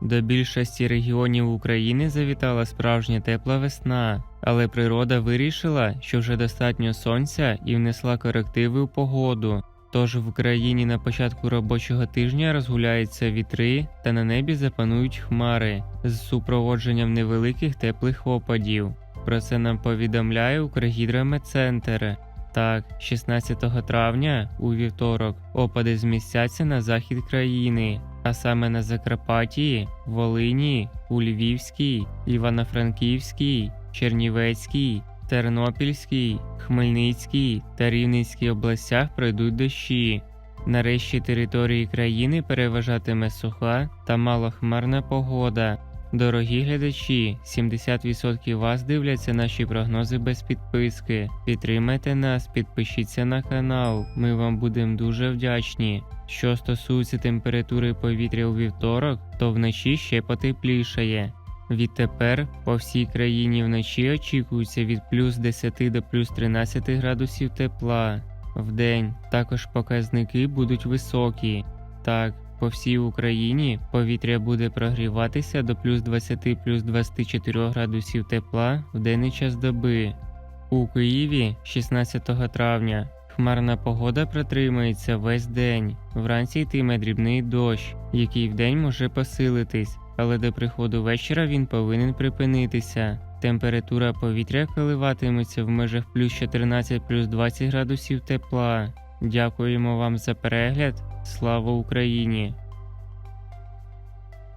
До більшості регіонів України завітала справжня тепла весна, але природа вирішила, що вже достатньо сонця і внесла корективи у погоду. Тож в Україні на початку робочого тижня розгуляються вітри та на небі запанують хмари з супроводженням невеликих теплих опадів. Про це нам повідомляє Укргідрометцентр. Так, 16 травня у вівторок опади змістяться на захід країни, а саме на Закарпатті, Волині, у Львівській, Івано-Франківській, Чернівецькій, Тернопільській, Хмельницькій та Рівненській областях пройдуть дощі. На решті території країни переважатиме суха та малохмарна погода. Дорогі глядачі, 70% вас дивляться наші прогнози без підписки. Підтримайте нас, підпишіться на канал. Ми вам будемо дуже вдячні. Що стосується температури повітря у вівторок, то вночі ще потеплішає. Відтепер по всій країні вночі очікується від плюс 10 до плюс 13 градусів тепла. Вдень також показники будуть високі. Так, по всій Україні повітря буде прогріватися до плюс 20 плюс 24 градусів тепла в денний час доби. У Києві 16 травня хмарна погода протримається весь день. Вранці йтиме дрібний дощ, який вдень може посилитись, але до приходу вечора він повинен припинитися. Температура повітря коливатиметься в межах плюс 14 плюс 20 градусів тепла. Дякуємо вам за перегляд. Слава Україні!